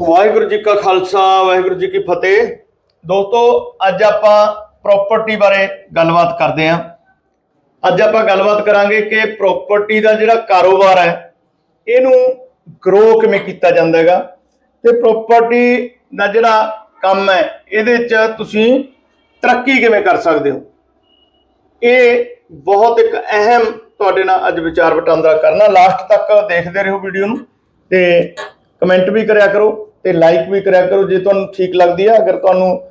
ਵਾਹਿਗੁਰੂ ਜੀ ਕਾ ਖਾਲਸਾ, ਵਾਹਿਗੁਰੂ ਜੀ ਕੀ ਫਤਿਹ। ਦੋਸਤੋ, ਅੱਜ ਆਪਾਂ ਪ੍ਰਾਪਰਟੀ ਬਾਰੇ ਗੱਲਬਾਤ ਕਰਦੇ ਆਂ। ਅੱਜ ਆਪਾਂ ਗੱਲਬਾਤ ਕਰਾਂਗੇ ਕਿ ਪ੍ਰਾਪਰਟੀ ਦਾ ਜਿਹੜਾ ਕਾਰੋਬਾਰ ਹੈ, ਇਹਨੂੰ ਗਰੋ ਕਿਵੇਂ ਕੀਤਾ ਜਾਂਦਾ ਹੈਗਾ। ਤੇ ਪ੍ਰਾਪਰਟੀ ਦਾ ਜਿਹੜਾ ਕੰਮ ਹੈ, ਇਹਦੇ 'ਚ ਤੁਸੀਂ ਤਰੱਕੀ ਕਿਵੇਂ ਕਰ ਸਕਦੇ ਹੋ। ਇਹ ਬਹੁਤ ਇੱਕ ਅਹਿਮ ਤੁਹਾਡੇ ਨਾਲ ਅੱਜ ਵਿਚਾਰ ਵਟਾਂਦਰਾ ਕਰਨਾ। ਲਾਸਟ ਤੱਕ ਦੇਖਦੇ ਰਹੋ ਵੀਡੀਓ ਨੂੰ ਤੇ ਕਮੈਂਟ ਵੀ ਕਰਿਆ ਕਰੋ। ਤੇ ਲਾਈਕ ਵੀ ਕਰਿਆ ਕਰੋ, ਜੇ ਤੁਹਾਨੂੰ ਠੀਕ ਲੱਗਦੀ ਹੈ ਅਗਰ ਤੁਹਾਨੂੰ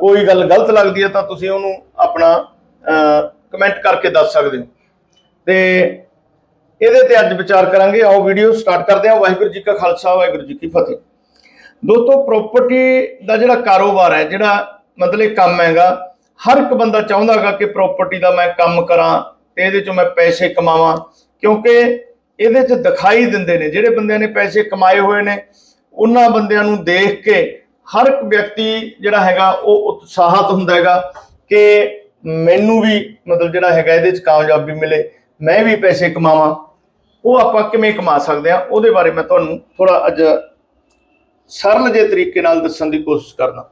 ਕੋਈ ਗੱਲ ਗਲਤ ਲੱਗਦੀ ਹੈ ਤਾਂ ਤੁਸੀਂ ਉਹਨੂੰ ਆਪਣਾ ਕਮੈਂਟ ਕਰਕੇ ਦੱਸ ਸਕਦੇ ਹੋ। ਤੇ ਇਹਦੇ ਤੇ ਅੱਜ ਵਿਚਾਰ ਕਰਾਂਗੇ। ਆਓ ਵੀਡੀਓ ਸਟਾਰਟ ਕਰਦੇ ਹਾਂ। ਵਾਹਿਗੁਰੂ ਜੀ ਕਾ ਖਾਲਸਾ, ਵਾਹਿਗੁਰੂ ਜੀ ਕੀ ਫਤਿਹ। ਦੋਸਤੋ ਪ੍ਰਾਪਰਟੀ ਦਾ ਜਿਹੜਾ ਕਾਰੋਬਾਰ ਹੈ, ਜਿਹੜਾ ਮਤਲਬ ਕੰਮ ਹੈਗਾ, ਹਰ ਇੱਕ ਬੰਦਾ ਚਾਹੁੰਦਾਗਾ ਕਿ ਪ੍ਰਾਪਰਟੀ ਦਾ ਮੈਂ ਕੰਮ ਕਰਾਂ ਤੇ ਇਹਦੇ ਚੋਂ ਮੈਂ ਪੈਸੇ ਕਮਾਵਾਂ, ਕਿਉਂਕਿ ਇਹਦੇ 'ਚ ਦਿਖਾਈ ਦਿੰਦੇ ਨੇ। ਜਿਹੜੇ ਬੰਦਿਆਂ ਨੇ ਪੈਸੇ ਕਮਾਏ ਹੋਏ ਨੇ ਉਹਨਾਂ ਬੰਦਿਆਂ ਨੂੰ ਦੇਖ ਕੇ ਹਰ ਇੱਕ ਵਿਅਕਤੀ ਜਿਹੜਾ ਹੈਗਾ ਉਹ ਉਤਸ਼ਾਹਤ ਹੁੰਦਾ ਹੈਗਾ ਕਿ ਮੈਨੂੰ ਵੀ ਮਤਲਬ ਜਿਹੜਾ ਹੈਗਾ ਇਹਦੇ 'ਚ ਕਾਮਯਾਬੀ ਮਿਲੇ, ਮੈਂ ਵੀ ਪੈਸੇ ਕਮਾਵਾਂ, ਉਹ ਆਪਾਂ ਕਿਵੇਂ ਕਮਾ ਸਕਦੇ ਆ ਉਹਦੇ ਬਾਰੇ ਮੈਂ ਤੁਹਾਨੂੰ ਥੋੜਾ ਅੱਜ ਸਰਲ ਜੇ ਤਰੀਕੇ ਨਾਲ ਦੱਸਣ ਦੀ ਕੋਸ਼ਿਸ਼ ਕਰਨਾ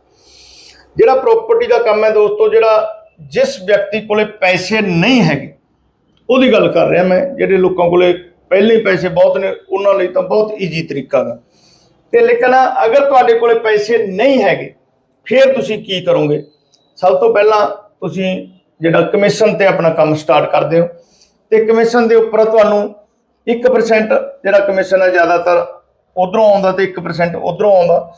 ਜਿਹੜਾ ਪ੍ਰਾਪਰਟੀ ਦਾ ਕੰਮ ਹੈ ਦੋਸਤੋ, ਜਿਹੜਾ ਜਿਸ ਵਿਅਕਤੀ ਕੋਲੇ ਪੈਸੇ ਨਹੀਂ ਹੈਗੇ, ਉਹਦੀ ਗੱਲ ਕਰ ਰਿਹਾ ਮੈਂ, ਜਿਹੜੇ ਲੋਕਾਂ ਕੋਲੇ ਪਹਿਲੇ ਪੈਸੇ ਬਹੁਤ ਨੇ, ਉਹਨਾਂ ਲਈ ਤਾਂ ਬਹੁਤ ਈਜ਼ੀ ਤਰੀਕਾ ਹੈ ਤੇ ਲੇਕਿਨ ਅਗਰ ਤੁਹਾਡੇ ਕੋਲੇ ਪੈਸੇ ਨਹੀਂ ਹੈਗੇ, ਫਿਰ ਤੁਸੀਂ ਕੀ ਕਰੋਗੇ? ਸਭ ਤੋਂ ਪਹਿਲਾਂ ਤੁਸੀਂ ਜਿਹੜਾ ਕਮਿਸ਼ਨ ਤੇ ਆਪਣਾ ਕੰਮ ਸਟਾਰਟ ਕਰਦੇ ਹੋ। ਤੇ ਕਮਿਸ਼ਨ ਦੇ ਉੱਪਰ ਤੁਹਾਨੂੰ 1% ਜਿਹੜਾ ਕਮਿਸ਼ਨ ਹੈ ਜ਼ਿਆਦਾਤਰ ਉਧਰੋਂ ਆਉਂਦਾ ਤੇ 1% ਉਧਰੋਂ ਆਉਂਦਾ।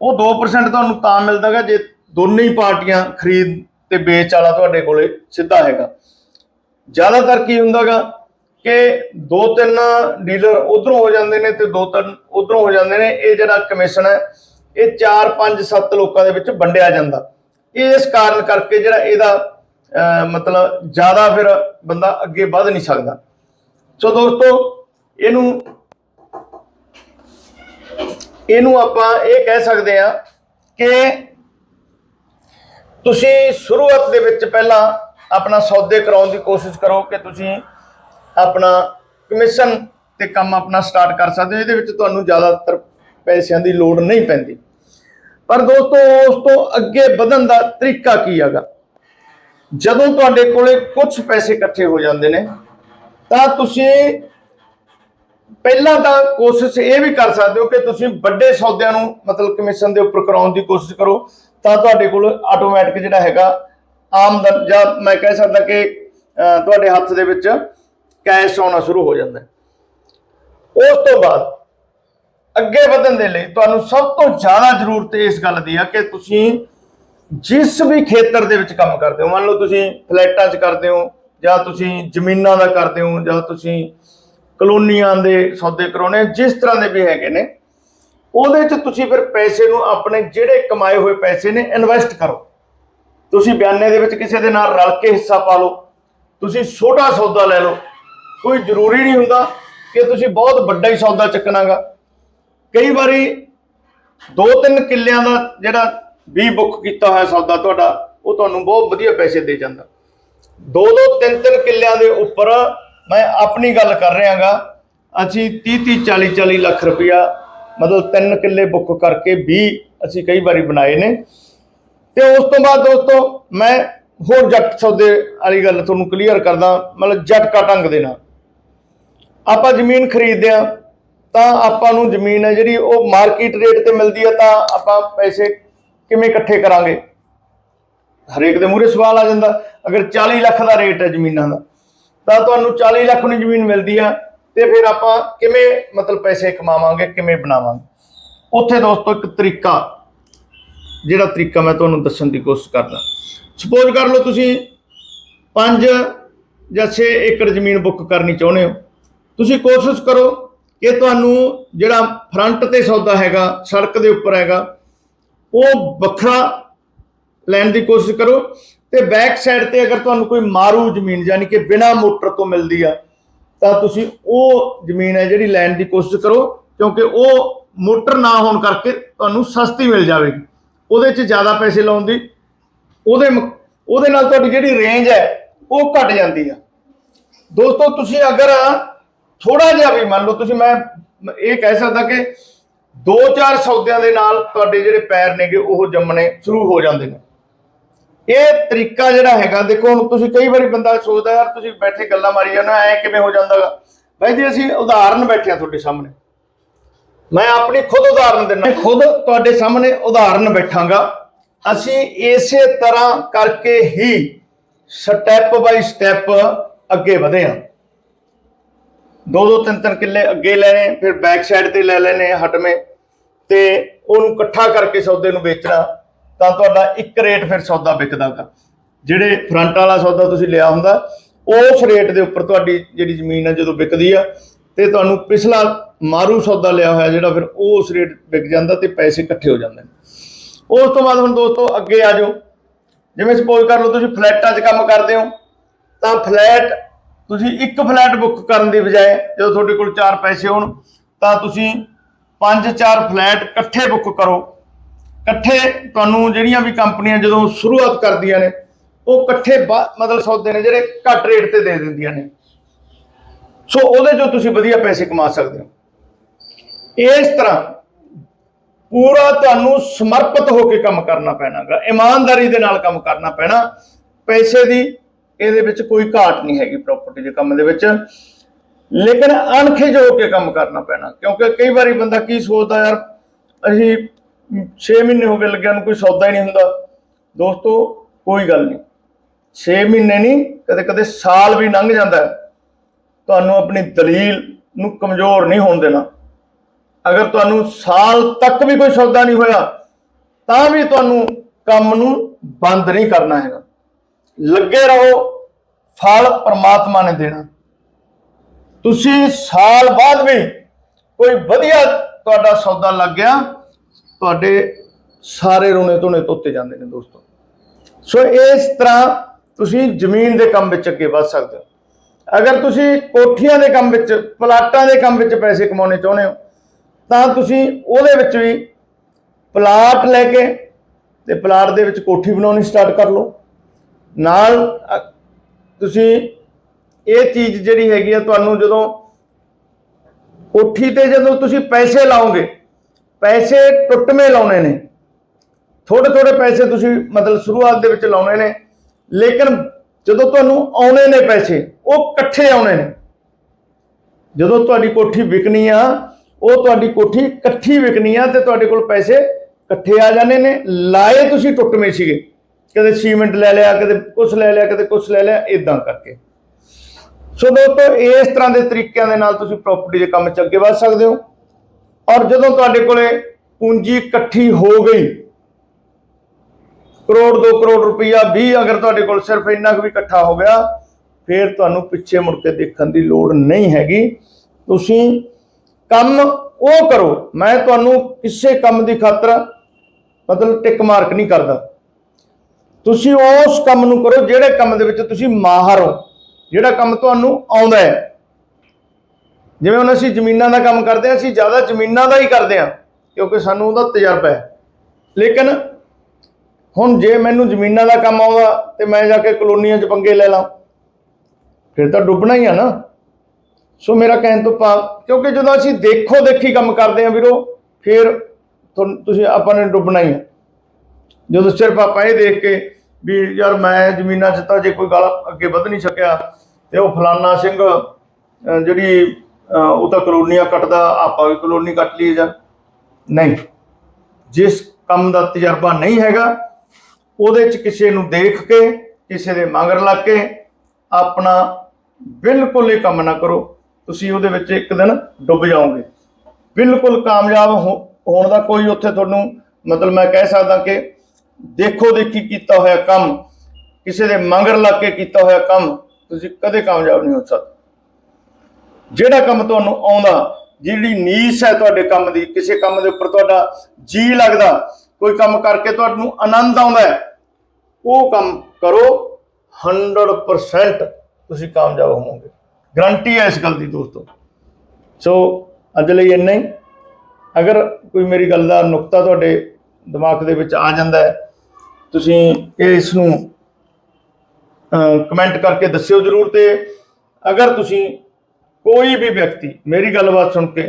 ਉਹ 2% ਤੁਹਾਨੂੰ ਤਾਂ ਮਿਲਦਾਗਾ ਜੇ ਦੋਨੇ ਹੀ ਪਾਰਟੀਆਂ ਖਰੀਦ ਤੇ ਵੇਚ ਵਾਲਾ ਤੁਹਾਡੇ ਕੋਲੇ ਸਿੱਧਾ ਹੈਗਾ। ਜ਼ਿਆਦਾਤਰ ਕੀ ਹੁੰਦਾਗਾ ਕਿ ਦੋ ਤਿੰਨ ਡੀਲਰ ਉਧਰੋਂ ਹੋ ਜਾਂਦੇ ਨੇ ਤੇ ਦੋ ਤਿੰਨ ਉਧਰੋਂ ਹੋ ਜਾਂਦੇ ਨੇ ਇਹ ਜਿਹੜਾ ਕਮਿਸ਼ਨ ਹੈ ਇਹ 4 5 7 ਲੋਕਾਂ ਦੇ ਵਿੱਚ ਵੰਡਿਆ ਜਾਂਦਾ। ਇਸ ਕਾਰਨ ਕਰਕੇ ਜਿਹੜਾ ਇਹਦਾ ਅਹ, ਮਤਲਬ ਜ਼ਿਆਦਾ ਫਿਰ ਬੰਦਾ ਅੱਗੇ ਵੱਧ ਨਹੀਂ ਸਕਦਾ। ਸੋ ਦੋਸਤੋ ਇਹਨੂੰ ਇਹਨੂੰ ਆਪਾਂ ਇਹ ਕਹਿ ਸਕਦੇ ਆ ਕਿ ਤੁਸੀਂ ਸ਼ੁਰੂਆਤ ਦੇ ਵਿੱਚ ਪਹਿਲਾਂ ਆਪਣਾ ਸੌਦੇ ਕਰਾਉਣ ਦੀ ਕੋਸ਼ਿਸ਼ ਕਰੋ ਕਿ ਤੁਸੀਂ ਆਪਣਾ ਕਮਿਸ਼ਨ ਤੇ ਕੰਮ ਆਪਣਾ ਸਟਾਰਟ ਕਰ ਸਕਦੇ ਹੋ। ਇਹਦੇ ਵਿੱਚ ਤੁਹਾਨੂੰ ਜ਼ਿਆਦਾਤਰ ਪੈਸਿਆਂ ਦੀ ਲੋੜ ਨਹੀਂ ਪੈਂਦੀ। ਪਰ ਦੋਸਤੋ, ਉਸ ਤੋਂ ਅੱਗੇ ਵਧਣ ਦਾ ਤਰੀਕਾ ਕੀ ਹੈਗਾ? ਜਦੋਂ ਤੁਹਾਡੇ ਕੋਲੇ ਕੁਝ ਪੈਸੇ ਇਕੱਠੇ ਹੋ ਜਾਂਦੇ ਨੇ, ਤਾਂ ਤੁਸੀਂ ਪਹਿਲਾਂ ਤਾਂ ਕੋਸ਼ਿਸ਼ ਇਹ ਵੀ ਕਰ ਸਕਦੇ ਹੋ ਕਿ ਤੁਸੀਂ ਵੱਡੇ ਸੌਦਿਆਂ ਨੂੰ ਮਤਲਬ ਕਮਿਸ਼ਨ ਦੇ ਉੱਪਰ ਕਰਾਉਣ ਦੀ ਕੋਸ਼ਿਸ਼ ਕਰੋ। ਤਾਂ ਤੁਹਾਡੇ ਕੋਲ ਆਟੋਮੈਟਿਕ ਜਿਹੜਾ ਹੈਗਾ, ਆਮਦਨ ਜਾਂ ਮੈਂ ਕਹਿ ਸਕਦਾ ਕਿ ਤੁਹਾਡੇ ਹੱਥ ਦੇ ਵਿੱਚ ਕੈਸ਼ ਆਉਣਾ ਸ਼ੁਰੂ ਹੋ ਜਾਂਦਾ ਉਸ ਤੋਂ ਬਾਅਦ ਅੱਗੇ ਵਧਣ ਦੇ ਲਈ ਤੁਹਾਨੂੰ ਸਭ ਤੋਂ ਜ਼ਿਆਦਾ ਜ਼ਰੂਰਤ ਇਸ ਗੱਲ ਦੀ ਆ ਕਿ ਤੁਸੀਂ ਜਿਸ ਵੀ ਖੇਤਰ ਦੇ ਵਿੱਚ ਕੰਮ ਕਰਦੇ ਹੋ, ਮੰਨ ਲਓ ਤੁਸੀਂ ਫਲੈਟਾਂ 'ਚ ਕਰਦੇ ਹੋ ਜਾਂ ਤੁਸੀਂ ਜ਼ਮੀਨਾਂ ਦਾ ਕਰਦੇ ਹੋ ਜਾਂ ਤੁਸੀਂ ਕਲੋਨੀਆਂ ਦੇ ਸੌਦੇ ਕਰਾਉਣੇ ਜਿਸ ਤਰ੍ਹਾਂ ਦੇ ਵੀ ਹੈਗੇ ਨੇ, ਉਹਦੇ 'ਚ ਤੁਸੀਂ ਫਿਰ ਪੈਸੇ ਨੂੰ ਆਪਣੇ ਜਿਹੜੇ ਕਮਾਏ ਹੋਏ ਪੈਸੇ ਨੇ ਇਨਵੈਸਟ ਕਰੋ। ਤੁਸੀਂ ਬਿਆਨੇ ਦੇ ਵਿੱਚ ਕਿਸੇ ਦੇ ਨਾਲ ਰਲ ਕੇ ਹਿੱਸਾ ਪਾ ਲਓ, ਤੁਸੀਂ ਛੋਟਾ ਸੌਦਾ ਲੈ ਲਓ ਕੋਈ ਜ਼ਰੂਰੀ ਨਹੀਂ ਹੁੰਦਾ ਕਿ ਤੁਸੀਂ ਬਹੁਤ ਵੱਡਾ ਹੀ ਸੌਦਾ ਚੱਕਣਾਗਾ। ਕਈ ਵਾਰੀ ਦੋ ਤਿੰਨ ਕਿੱਲਿਆਂ ਦਾ ਜਿਹੜਾ ਵੀ ਬੁੱਕ ਕੀਤਾ ਹੋਇਆ ਸੌਦਾ ਤੁਹਾਡਾ, ਉਹ ਤੁਹਾਨੂੰ ਬਹੁਤ ਵਧੀਆ ਪੈਸੇ ਦੇ ਜਾਂਦਾ। ਦੋ ਦੋ ਤਿੰਨ ਤਿੰਨ ਕਿੱਲਿਆਂ ਦੇ ਉੱਪਰ ਮੈਂ ਆਪਣੀ ਗੱਲ ਕਰ ਰਿਹਾਗਾ, ਅਸੀਂ 30 30 40 40 ਲੱਖ ਰੁਪਇਆ, ਮਤਲਬ ਤਿੰਨ ਕਿੱਲੇ ਬੁੱਕ ਕਰਕੇ ਵੀ ਅਸੀਂ ਕਈ ਵਾਰੀ ਬਣਾਏ ਨੇ। ਤੇ ਉਸ ਤੋਂ ਬਾਅਦ ਦੋਸਤੋ, ਮੈਂ ਹੋਰ ਜੱਟ ਸੌਦੇ ਵਾਲੀ ਗੱਲ ਤੁਹਾਨੂੰ ਕਲੀਅਰ ਕਰਦਾ, ਮਤਲਬ ਜੱਟਕਾ ਢੰਗ ਦੇ ਨਾਲ ਆਪਾਂ ਜ਼ਮੀਨ ਖਰੀਦਦੇ ਆ ਤਾਂ ਆਪਾਂ ਨੂੰ ਜ਼ਮੀਨ ਹੈ ਜਿਹੜੀ ਉਹ ਮਾਰਕੀਟ ਰੇਟ ਤੇ ਮਿਲਦੀ ਹੈ, ਤਾਂ ਆਪਾਂ ਪੈਸੇ ਕਿਵੇਂ ਇਕੱਠੇ ਕਰਾਂਗੇ? ਹਰੇਕ ਦੇ ਮੂਹਰੇ ਸਵਾਲ ਆ ਜਾਂਦਾ, ਅਗਰ 40 ਲੱਖ ਦਾ ਰੇਟ ਹੈ ਜ਼ਮੀਨਾਂ ਦਾ, ਤਾਂ ਤੁਹਾਨੂੰ 40 ਲੱਖ ਨੂੰ ਜ਼ਮੀਨ ਮਿਲਦੀ ਆ, ਤੇ ਫਿਰ ਆਪਾਂ ਕਿਵੇਂ ਮਤਲਬ ਪੈਸੇ ਕਮਾਵਾਂਗੇ, ਕਿਵੇਂ ਬਣਾਵਾਂਗੇ? ਉੱਥੇ ਦੋਸਤੋ ਇੱਕ ਤਰੀਕਾ, ਜਿਹੜਾ ਤਰੀਕਾ ਮੈਂ ਤੁਹਾਨੂੰ ਦੱਸਣ ਦੀ ਕੋਸ਼ਿਸ਼ ਕਰਦਾ। ਸਪੋਜ਼ ਕਰ ਲਓ ਤੁਸੀਂ 5 ਜਾਂ 6 ਏਕੜ ਜ਼ਮੀਨ ਬੁੱਕ ਕਰਨੀ ਚਾਹੁੰਦੇ ਹੋ। ਤੁਸੀਂ ਕੋਸ਼ਿਸ਼ ਕਰੋ ਕਿ ਤੁਹਾਨੂੰ ਜਿਹੜਾ ਫਰੰਟ ਤੇ ਸੌਦਾ ਹੈਗਾ, ਸੜਕ ਦੇ ਉੱਪਰ ਹੈਗਾ, ਉਹ ਵੱਖਰਾ ਲੈਣ ਦੀ ਕੋਸ਼ਿਸ਼ ਕਰੋ ਤੇ ਬੈਕ ਸਾਈਡ ਤੇ ਅਗਰ ਤੁਹਾਨੂੰ ਕੋਈ ਮਾਰੂ ਜ਼ਮੀਨ, ਯਾਨੀ ਕਿ ਬਿਨਾ ਮੋਟਰ ਤੋਂ ਮਿਲਦੀ ਆ, ਤਾਂ ਤੁਸੀਂ ਉਹ ਜ਼ਮੀਨ ਹੈ ਜਿਹੜੀ ਲੈਣ ਦੀ ਕੋਸ਼ਿਸ਼ ਕਰੋ, ਕਿਉਂਕਿ ਉਹ ਮੋਟਰ ਨਾ ਹੋਣ ਕਰਕੇ ਤੁਹਾਨੂੰ ਸਸਤੀ ਮਿਲ ਜਾਵੇਗੀ। ਉਹਦੇ 'ਚ ਜ਼ਿਆਦਾ ਪੈਸੇ ਲਾਉਣ ਦੀ, ਉਹਦੇ ਉਹਦੇ ਨਾਲ ਤੁਹਾਡੀ ਜਿਹੜੀ ਰੇਂਜ ਹੈ, ਉਹ ਘਟ ਜਾਂਦੀ ਆ। ਦੋਸਤੋ, ਤੁਸੀਂ ਅਗਰ ਥੋੜਾ ਜਿਹਾ ਵੀ ਮੰਨ ਲਓ ਤੁਸੀਂ ਮੈਂ ਇਹ ਕਹਿ ਸਕਦਾ ਕਿ ਦੋ ਚਾਰ ਸੌਦਿਆਂ ਦੇ ਨਾਲ ਤੁਹਾਡੇ ਜਿਹੜੇ ਪੈਰ ਨੇਗੇ ਉਹ ਜੰਮਣੇ ਸ਼ੁਰੂ ਹੋ ਜਾਂਦੇ ਨੇ। ਇਹ ਤਰੀਕਾ ਜਿਹੜਾ ਹੈਗਾ, ਦੇਖੋ ਹੁਣ ਤੁਸੀਂ ਕਈ ਵਾਰੀ ਬੰਦਾ ਸੋਚਦਾ, ਯਾਰ ਤੁਸੀਂ ਬੈਠੇ ਗੱਲਾਂ ਮਾਰੀ ਜਾਂਦੇ ਐ ਕਿਵੇਂ ਹੋ ਜਾਂਦਾਗਾ? ਬਾਈ ਜੀ, ਅਸੀਂ ਉਦਾਹਰਨ ਬੈਠੇ ਆ ਤੁਹਾਡੇ ਸਾਹਮਣੇ। ਮੈਂ ਆਪਣੀ ਖੁਦ ਉਦਾਹਰਨ ਦਿੰਦਾ। ਖੁਦ ਤੁਹਾਡੇ ਸਾਹਮਣੇ ਉਦਾਹਰਨ ਬੈਠਾਂਗਾ। ਅਸੀਂ ਇਸੇ ਤਰ੍ਹਾਂ ਕਰਕੇ ਹੀ ਸਟੈਪ ਬਾਈ ਸਟੈਪ ਅੱਗੇ ਵਧੇ ਹਾਂ ਦੋ ਦੋ ਤਿੰਨ ਤਿੰਨ ਕਿੱਲੇ ਅੱਗੇ ਲੈਣੇ ਫਿਰ ਬੈਕ ਸਾਈਡ ਤੇ ਲੈ ਲੈਣੇ ਹਟਵੇਂ ਤੇ ਉਹਨੂੰ ਇਕੱਠਾ ਕਰਕੇ ਸੌਦੇ ਨੂੰ ਵੇਚਣਾ, ਤਾਂ ਤੁਹਾਡਾ ਇੱਕ ਰੇਟ ਫਿਰ ਸੌਦਾ ਵਿਕਦਾਗਾ ਜਿਹੜੇ ਫਰੰਟ ਵਾਲਾ ਸੌਦਾ ਤੁਸੀਂ ਲਿਆ ਹੁੰਦਾ, ਉਸ ਰੇਟ ਦੇ ਉੱਪਰ ਤੁਹਾਡੀ ਜਿਹੜੀ ਜ਼ਮੀਨ ਆ ਜਦੋਂ ਵਿਕਦੀ ਆ, ਤੇ ਤੁਹਾਨੂੰ ਪਿਛਲਾ ਮਾਰੂ ਸੌਦਾ ਲਿਆ ਹੋਇਆ ਜਿਹੜਾ ਫਿਰ ਉਹ ਉਸ ਰੇਟ ਵਿਕ ਜਾਂਦਾ ਤੇ ਪੈਸੇ ਇਕੱਠੇ ਹੋ ਜਾਂਦੇ ਨੇ। ਉਸ ਤੋਂ ਬਾਅਦ ਹੁਣ ਦੋਸਤੋ ਅੱਗੇ ਆ ਜਾਓ। ਜਿਵੇਂ ਸਪੋਜ਼ ਕਰ ਲਓ ਤੁਸੀਂ ਫਲੈਟਾਂ 'ਚ ਕੰਮ ਕਰਦੇ ਹੋ, ਤਾਂ ਫਲੈਟ ਤੁਸੀਂ ਇੱਕ ਫਲੈਟ ਬੁੱਕ ਕਰਨ ਦੀ ਬਜਾਏ ਜਦੋਂ ਤੁਹਾਡੇ ਕੋਲ ਚਾਰ ਪੈਸੇ ਹੋਣ, ਤਾਂ ਤੁਸੀਂ ਪੰਜ ਚਾਰ ਫਲੈਟ ਇਕੱਠੇ ਬੁੱਕ ਕਰੋ। ਇਕੱਠੇ ਤੁਹਾਨੂੰ ਜਿਹੜੀਆਂ ਵੀ ਕੰਪਨੀਆਂ ਜਦੋਂ ਸ਼ੁਰੂਆਤ ਕਰਦੀਆਂ ਨੇ, ਉਹ ਇਕੱਠੇ ਮਤਲਬ ਸੌਦੇ ਨੇ ਜਿਹੜੇ ਘੱਟ ਰੇਟ ਤੇ ਦੇ ਦਿੰਦੀਆਂ ਨੇ। ਸੋ ਉਹਦੇ ਚੋਂ ਤੁਸੀਂ ਵਧੀਆ ਪੈਸੇ ਕਮਾ ਸਕਦੇ ਹੋ। ਇਸ ਤਰ੍ਹਾਂ ਪੂਰਾ ਤੁਹਾਨੂੰ ਸਮਰਪਿਤ ਹੋ ਕੇ ਕੰਮ ਕਰਨਾ ਪੈਣਾਗਾ। ਇਮਾਨਦਾਰੀ ਦੇ ਨਾਲ ਕੰਮ ਕਰਨਾ ਪੈਣਾ। ਪੈਸੇ ਦੀ ਇਹਦੇ ਵਿੱਚ ਕੋਈ ਘਾਟ ਨਹੀਂ ਹੈਗੀ ਪ੍ਰਾਪਰਟੀ ਦੇ ਕੰਮ ਦੇ ਵਿੱਚ। ਲੇਕਿਨ ਅਣਖਿਜ ਹੋ ਕੇ ਕੰਮ ਕਰਨਾ ਪੈਣਾ, ਕਿਉਂਕਿ ਕਈ ਵਾਰੀ ਬੰਦਾ ਕੀ ਸੋਚਦਾ, ਯਾਰ, ਅਸੀਂ 6 ਮਹੀਨੇ ਹੋ ਗਏ ਲੱਗਿਆ ਨੂੰ ਕੋਈ ਸੌਦਾ ਹੀ ਨਹੀਂ ਹੁੰਦਾ। ਦੋਸਤੋ, ਕੋਈ ਗੱਲ ਨਹੀਂ। 6 ਮਹੀਨੇ ਨਹੀਂ ਕਦੇ ਕਦੇ ਸਾਲ ਵੀ ਲੰਘ ਜਾਂਦਾ ਤੁਹਾਨੂੰ ਆਪਣੀ ਦਲੀਲ ਨੂੰ ਕਮਜ਼ੋਰ ਨਹੀਂ ਹੋਣ ਦੇਣਾ। ਅਗਰ ਤੁਹਾਨੂੰ ਸਾਲ ਤੱਕ ਵੀ ਕੋਈ ਸੌਦਾ ਨਹੀਂ ਹੋਇਆ, ਤਾਂ ਵੀ ਤੁਹਾਨੂੰ ਕੰਮ ਨੂੰ ਬੰਦ ਨਹੀਂ ਕਰਨਾ ਹੈਗਾ। ਲੱਗੇ ਰਹੋ, ਫਲ ਪਰਮਾਤਮਾ ਨੇ ਦੇਣਾ। ਤੁਸੀਂ ਸਾਲ ਬਾਅਦ ਵੀ ਕੋਈ ਵਧੀਆ ਤੁਹਾਡਾ ਸੌਦਾ ਲੱਗ ਗਿਆ, ਤੁਹਾਡੇ ਸਾਰੇ ਰੋਣੇ ਧੋਣੇ ਧੋਤੇ ਜਾਂਦੇ ਨੇ ਦੋਸਤੋ। ਸੋ ਇਸ ਤਰ੍ਹਾਂ ਤੁਸੀਂ ਜ਼ਮੀਨ ਦੇ ਕੰਮ ਵਿੱਚ ਅੱਗੇ ਵਧ ਸਕਦੇ ਹੋ। ਅਗਰ ਤੁਸੀਂ ਕੋਠੀਆਂ ਦੇ ਕੰਮ ਵਿੱਚ, ਪਲਾਟਾਂ ਦੇ ਕੰਮ ਵਿੱਚ ਪੈਸੇ ਕਮਾਉਣੇ ਚਾਹੁੰਦੇ ਹੋ, ਤਾਂ ਤੁਸੀਂ ਉਹਦੇ ਵਿੱਚ ਵੀ ਪਲਾਟ ਲੈ ਕੇ ਤੇ ਪਲਾਟ ਦੇ ਵਿੱਚ ਕੋਠੀ ਬਣਾਉਣੀ ਸਟਾਰਟ ਕਰ ਲਓ। ਨਾਲ ਤੁਸੀਂ ਇਹ ਚੀਜ਼ ਜਿਹੜੀ ਹੈਗੀ ਆ ਤੁਹਾਨੂੰ ਜਦੋਂ ਕੋਠੀ ਤੇ ਜਦੋਂ ਤੁਸੀਂ ਪੈਸੇ ਲਾਓਗੇ, ਪੈਸੇ ਟੁੱਟਵੇਂ ਲਾਉਣੇ ਨੇ। ਥੋੜੇ ਥੋੜੇ ਪੈਸੇ ਤੁਸੀਂ ਮਤਲਬ ਸ਼ੁਰੂਆਤ ਦੇ ਵਿੱਚ ਲਾਉਣੇ ਨੇ, ਲੇਕਿਨ ਜਦੋਂ ਤੁਹਾਨੂੰ ਆਉਣੇ ਨੇ ਪੈਸੇ, ਉਹ ਇਕੱਠੇ ਆਉਣੇ ਨੇ। ਜਦੋਂ ਤੁਹਾਡੀ ਕੋਠੀ ਵਿਕਣੀ ਆ, ਉਹ ਤੁਹਾਡੀ ਕੋਠੀ ਇਕੱਠੀ ਵਿਕਣੀ ਆ ਤੇ ਤੁਹਾਡੇ ਕੋਲ ਪੈਸੇ ਇਕੱਠੇ ਆ ਜਾਣੇ ਨੇ, ਲਾਏ ਤੁਸੀਂ ਟੁੱਟਵੇਂ ਸੀਗੇ। ਕਦੇ ਸੀਮੈਂਟ ਲੈ ਲਿਆ, ਕਦੇ ਕੁਛ ਲੈ ਲਿਆ, ਕਦੇ ਕੁਛ ਲੈ ਲਿਆ ਇਦਾਂ ਕਰਕੇ। ਸੋ ਦੋਸਤੋ, ਇਸ ਤਰ੍ਹਾਂ ਦੇ ਤਰੀਕਿਆਂ ਦੇ ਨਾਲ ਤੁਸੀਂ ਪ੍ਰਾਪਰਟੀ ਦੇ ਕੰਮ 'ਚ ਅੱਗੇ ਵੱਧ ਸਕਦੇ ਹੋ। ਔਰ ਜਦੋਂ ਤੁਹਾਡੇ ਕੋਲੇ ਪੂੰਜੀ ਇਕੱਠੀ ਹੋ ਗਈ, ਕਰੋੜ 2 ਕਰੋੜ ਰੁਪਈਆ 20 ਅਗਰ ਤੁਹਾਡੇ ਕੋਲ ਸਿਰਫ ਇੰਨਾ ਕੁ ਵੀ ਇਕੱਠਾ ਹੋ ਗਿਆ, ਫਿਰ ਤੁਹਾਨੂੰ ਪਿੱਛੇ ਮੁੜ ਕੇ ਦੇਖਣ ਦੀ ਲੋੜ ਨਹੀਂ ਹੈਗੀ। ਤੁਸੀਂ ਕੰਮ ਉਹ ਕਰੋ। ਮੈਂ ਤੁਹਾਨੂੰ ਕਿਸੇ ਕੰਮ ਦੀ ਖਾਤਰ ਮਤਲਬ ਟਿਕ ਮਾਰਕ ਨਹੀਂ ਕਰਦਾ। ਤੁਸੀਂ ਉਸ ਕੰਮ ਨੂੰ ਕਰੋ ਜਿਹੜੇ ਕੰਮ ਦੇ ਵਿੱਚ ਤੁਸੀਂ ਮਾਹਰ ਹੋ, ਜਿਹੜਾ ਕੰਮ ਤੁਹਾਨੂੰ ਆਉਂਦਾ ਹੈ। ਜਿਵੇਂ ਹੁਣ ਅਸੀਂ ਜ਼ਮੀਨਾਂ ਦਾ ਕੰਮ ਕਰਦੇ ਹਾਂ, ਅਸੀਂ ਜ਼ਿਆਦਾ ਜ਼ਮੀਨਾਂ ਦਾ ਹੀ ਕਰਦੇ ਹਾਂ, ਕਿਉਂਕਿ ਸਾਨੂੰ ਉਹਦਾ ਤਜਰਬਾ ਹੈ। ਲੇਕਿਨ ਹੁਣ ਜੇ ਮੈਨੂੰ ਜ਼ਮੀਨਾਂ ਦਾ ਕੰਮ ਆਉਂਦਾ ਤੇ ਮੈਂ ਜਾ ਕੇ ਕਲੋਨੀਆਂ 'ਚ ਪੰਗੇ ਲੈ ਲਾਂ, ਫਿਰ ਤਾਂ ਡੁੱਬਣਾ ਹੀ ਆ ਨਾ। ਸੋ ਮੇਰਾ ਕਹਿਣ ਤੋਂ ਭਾਵ, ਕਿਉਂਕਿ ਜਦੋਂ ਅਸੀਂ ਦੇਖੋ ਦੇਖੀ ਕੰਮ ਕਰਦੇ ਹਾਂ ਵੀਰੋ, ਫਿਰ ਤੁਸੀਂ ਆਪਾਂ ਨੇ ਡੁੱਬਣਾ ਹੀ ਆ। ਜਦੋਂ ਸਿਰਫ ਆਪਾਂ ਇਹ ਦੇਖ ਕੇ ਵੀ ਯਾਰ ਮੈਂ ਜ਼ਮੀਨਾਂ 'ਚ ਤਾਂ ਜੇ ਕੋਈ ਗੱਲ ਅੱਗੇ ਵਧ ਨਹੀਂ ਸਕਿਆ ਤੇ ਉਹ ਫਲਾਨਾ ਸਿੰਘ, ਅਹ ਜਿਹੜੀ, ਅਹ ਉਹ ਤਾਂ ਕਲੋਨੀਆਂ ਕੱਟਦਾ, ਆਪਾਂ ਵੀ ਕਲੋਨੀ ਕੱਟ ਲਈਏ ਜਾਂ? ਨਹੀਂ। ਜਿਸ ਕੰਮ ਦਾ ਤਜਰਬਾ ਨਹੀਂ ਹੈਗਾ, ਉਹਦੇ 'ਚ ਕਿਸੇ ਨੂੰ ਦੇਖ ਕੇ, ਕਿਸੇ ਦੇ ਮਗਰ ਲੱਗ ਕੇ, ਆਪਣਾ ਬਿਲਕੁਲ ਇਹ ਕੰਮ ਨਾ ਕਰੋ। ਤੁਸੀਂ ਉਹਦੇ ਵਿੱਚ ਇੱਕ ਦਿਨ ਡੁੱਬ ਜਾਓਗੇ। ਬਿਲਕੁਲ ਕਾਮਯਾਬ ਹੋ- ਹੋਣ ਦਾ ਕੋਈ ਉੱਥੇ ਤੁਹਾਨੂੰ ਮਤਲਬ ਮੈਂ ਕਹਿ ਸਕਦਾ ਕਿ ਦੇਖੋ ਦੇਖੀ ਕੀਤਾ ਹੋਇਆ ਕੰਮ, ਕਿਸੇ ਦੇ ਮੰਗਰ ਲੱਗ ਕੇ ਕੀਤਾ ਹੋਇਆ ਕੰਮ, ਤੁਸੀਂ ਕਦੇ ਕਾਮਯਾਬ ਨਹੀਂ ਹੋ ਸਕਦੇ। ਜਿਹੜਾ ਕੰਮ ਤੁਹਾਨੂੰ ਆਉਂਦਾ, ਜਿਹੜੀ ਨੀਸ ਹੈ ਤੁਹਾਡੇ ਕੰਮ ਦੀ, ਕਿਸੇ ਕੰਮ ਦੇ ਉੱਪਰ ਤੁਹਾਡਾ ਜੀ ਲੱਗਦਾ, ਕੋਈ ਕੰਮ ਕਰਕੇ ਤੁਹਾਨੂੰ ਆਨੰਦ ਆਉਂਦਾ ਉਹ ਕੰਮ ਕਰੋ 100% ਤੁਸੀਂ ਕਾਮਯਾਬ ਹੋਵੋਗੇ। ਗਰੰਟੀ ਹੈ ਇਸ ਗੱਲ ਦੀ ਦੋਸਤੋ। ਸੋ ਅੱਜ ਲਈ ਇੰਨਾ ਹੀ। ਅਗਰ ਕੋਈ ਮੇਰੀ ਗੱਲ ਦਾ ਨੁਕਤਾ ਤੁਹਾਡੇ ਦਿਮਾਗ ਦੇ ਵਿੱਚ ਆ ਜਾਂਦਾ ਹੈ ਤੁਸੀਂ ਇਹ ਇਸ ਨੂੰ ਕਮੈਂਟ ਕਰਕੇ ਦੱਸਿਓ ਜਰੂਰ ਤੇ ਅਗਰ ਤੁਸੀਂ ਕੋਈ ਵੀ ਵਿਅਕਤੀ ਮੇਰੀ ਗੱਲਬਾਤ ਸੁਣ ਕੇ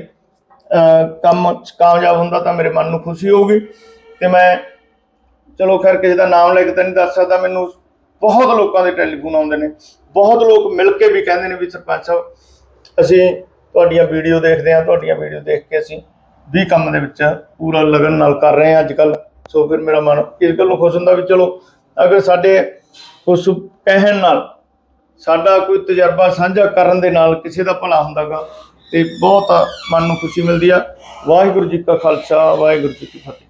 ਕੰਮ 'ਚ ਕਾਮਯਾਬ ਹੁੰਦਾ ਤਾਂ ਮੇਰੇ ਮਨ ਨੂੰ ਖੁਸ਼ੀ ਹੋਊਗੀ ਤੇ ਮੈਂ, ਚਲੋ ਖੈਰ ਕਿਸੇ ਦਾ ਨਾਮ ਲੈ ਕੇ ਤਾਂ ਨਹੀਂ ਦੱਸ ਸਕਦਾ, ਮੈਨੂੰ ਬਹੁਤ ਲੋਕਾਂ ਦੇ ਟੈਲੀਫੋਨ ਆਉਂਦੇ ਨੇ, ਬਹੁਤ ਲੋਕ ਮਿਲ ਕੇ ਵੀ ਕਹਿੰਦੇ ਨੇ ਵੀ ਸਰਪੰਚ ਸਾਹਿਬ, ਅਸੀਂ ਤੁਹਾਡੀਆਂ ਵੀਡੀਓ ਦੇਖਦੇ ਹਾਂ, ਤੁਹਾਡੀਆਂ ਵੀਡੀਓ ਦੇਖ ਕੇ ਅਸੀਂ ਵੀ ਕੰਮ ਦੇ ਵਿੱਚ ਪੂਰਾ ਲਗਨ ਨਾਲ ਕਰ ਰਹੇ ਹਾਂ ਅੱਜ ਕੱਲ੍ਹ। ਸੋ ਫਿਰ ਮੇਰਾ ਮਨ ਇਸ ਗੱਲੋਂ ਖੁਸ਼ ਹੁੰਦਾ ਵੀ ਚਲੋ, ਅਗਰ ਸਾਡੇ ਉਸ ਕਹਿਣ ਨਾਲ, ਸਾਡਾ ਕੋਈ ਤਜਰਬਾ ਸਾਂਝਾ ਕਰਨ ਦੇ ਨਾਲ ਕਿਸੇ ਦਾ ਭਲਾ ਹੁੰਦਾਗਾ, ਤੇ ਬਹੁਤ ਮਨ ਨੂੰ ਖੁਸ਼ੀ ਮਿਲਦੀ ਆ। ਵਾਹਿਗੁਰੂ ਜੀ ਕਾ ਖਾਲਸਾ, ਵਾਹਿਗੁਰੂ ਜੀ ਕੀ ਫਤਿਹ।